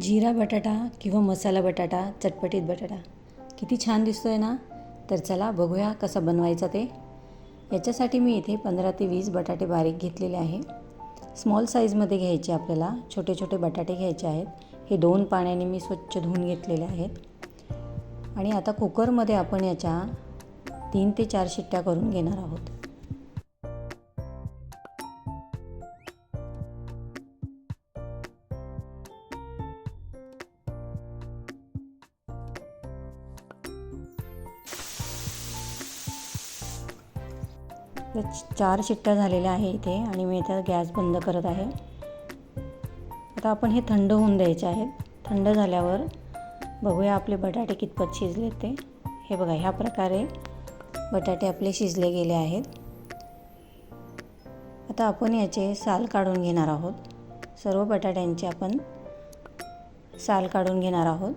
जिरा बटाटा किंवा मसाला बटाटा चटपटीत बटाटा. किती छान दिसतो आहे ना? तर चला बघूया कसा बनवायचा ते. याच्यासाठी मी इथे पंधरा ते वीस बटाटे बारीक घेतलेले आहे. स्मॉल साईजमध्ये घ्यायचे आपल्याला. छोटे छोटे बटाटे घ्यायचे आहेत. हे दोन पाण्याने मी स्वच्छ धुवून घेतलेले आहेत. आणि आता कुकरमध्ये आपण याच्या तीन ते चार शिट्ट्या करून घेणार आहोत. चार शिट्ट्या झालेल्या आहे इथे आणि मी इथे गॅस बंद करत आहे. आता आपण हे थंड होऊन द्यायचे आहेत. थंड झाल्यावर बघूया आपले बटाटे कितपत शिजले ते. हे बघा ह्या प्रकारे बटाटे आपले शिजले गेले आहेत. आता आपण याचे साल काढून घेणार आहोत. सर्व बटाट्यांचे आपण साल काढून घेणार आहोत.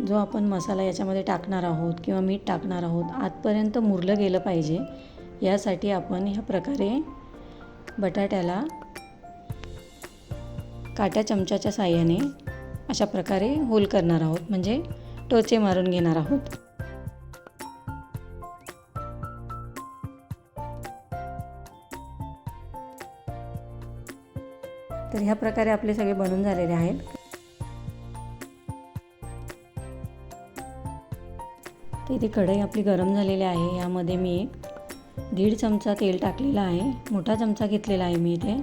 जो आपण मसाला याच्यामध्ये टाकणार आहोत किंवा मीठ टाकणार आहोत आतपर्यंत मुरलं गेलं पाहिजे. यासाठी आपण ह्या प्रकारे बटाट्याला काट्या चमच्याच्या साह्याने अशा प्रकारे होल करणार आहोत म्हणजे टोचे मारून घेणार आहोत. तर ह्या प्रकारे आपले सगळे बनून झालेले आहेत. तर इथे कढई आपली गरम झालेली आहे. यामध्ये मी एक दीड चमचा तेल टाकलेला आहे. मोठा चमचा घेतलेला आहे मी इथे.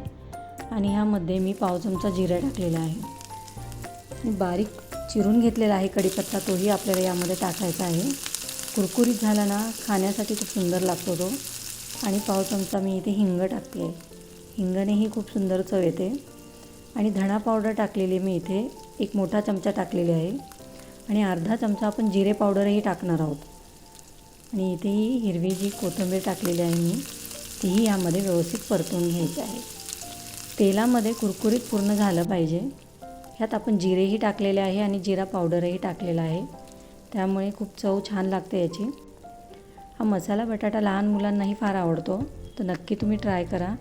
आणि ह्यामध्ये मी पाव चमचा जिरा टाकलेला आहे. बारीक चिरून घेतलेला आहे कढीपत्ता. तोही आपल्याला यामध्ये टाकायचा आहे. कुरकुरीत झाला ना खाण्यासाठी खूप सुंदर लागतो तो. आणि पाव चमचा मी इथे हिंग टाकते. आहे हिंगानेही खूप सुंदर चव येते. आणि धणा पावडर टाकलेली मी इथे एक मोठा चमचा टाकलेली आहे. आणि अर्धा चमचा आपण जिरे पावडरही टाकणार आहोत. आणि इथेही हिरवी जी कोथिंबीर टाकलेली आहे मी तीही यामध्ये व्यवस्थित परतून घ्यायची आहे. तेलामध्ये कुरकुरीत पूर्ण झालं पाहिजे. ह्यात आपण जिरेही टाकलेले आहे आणि जिरा पावडरही टाकलेला आहे. त्यामुळे खूप चव छान लागते याची. हा मसाला बटाटा लहान मुलांनाही फार आवडतो तर नक्की तुम्ही ट्राय करा.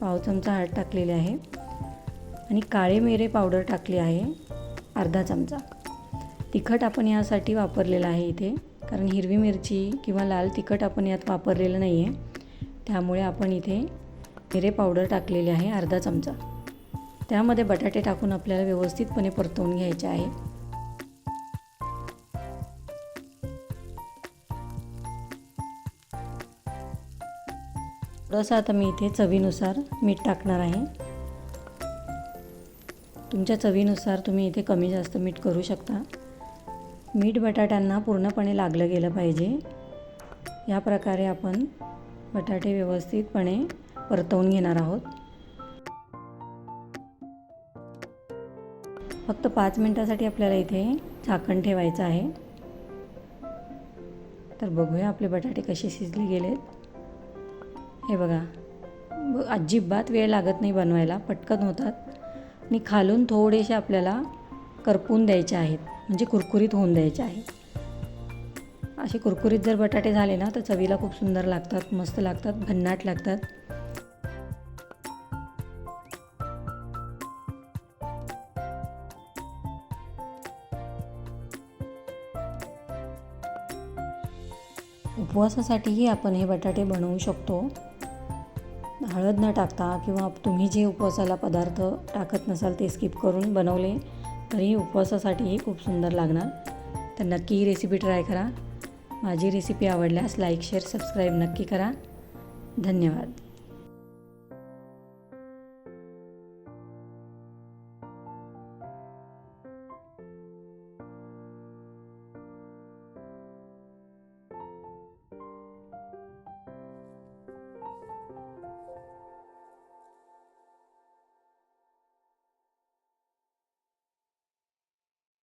पाव चमचा हळद टाकलेली आहे. आणि काळे मिरे पावडर टाकली आहे अर्धा चमचा. तिखट आपण यासाठी वापरलेलं आहे इथे. कारण हिरवी मिरची किंवा लाल तिखट आपण यात वापरलेलं नाही आहे त्यामुळे आपण इथे मिरे पावडर टाकलेली आहे अर्धा चमचा. त्यामध्ये बटाटे टाकून आपल्याला व्यवस्थितपणे परतवून घ्यायचे आहे. थोडंसं आता मी इथे चवीनुसार मीठ टाकणार आहे. तुमच्या चवीनुसार तुम्ही इथे कमी जास्त मीठ करू शकता. मीठ बटाट्यांना पूर्णपणे लागलं गेलं पाहिजे. या प्रकारे आपण बटाटे व्यवस्थितपणे परतवून घेणार आहोत. फक्त पाच मिनटासाठी आपल्याला इथे झाकण ठेवायचं आहे. तर बघूया आपले बटाटे कसे शिजले गेलेत. हे बघा अजिबात वेळ लागत नाही बनवायला पटकन होतात. आणि खालून थोडेसे आपल्याला करपून द्यायचे आहेत. म्हणजे कुरकुरीत होऊन द्यायचे आहेत असे कुरकुरीत जर बटाटे झाले ना तर चवीला खूप सुंदर लागतात मस्त लागतात भन्नाट लागतात. उपवासासाठीही आपण हे बटाटे बनवू शकतो. हळद न टाकता किंवा तुम्ही जे उपवासाला पदार्थ टाकत नसाल ते स्किप करून बनवले तरी उपवासासाठीही खूप सुंदर लागणार. तर नक्की ही रेसिपी ट्राय करा. माझी रेसिपी आवडल्यास लाईक शेअर सबस्क्राईब नक्की करा. धन्यवाद.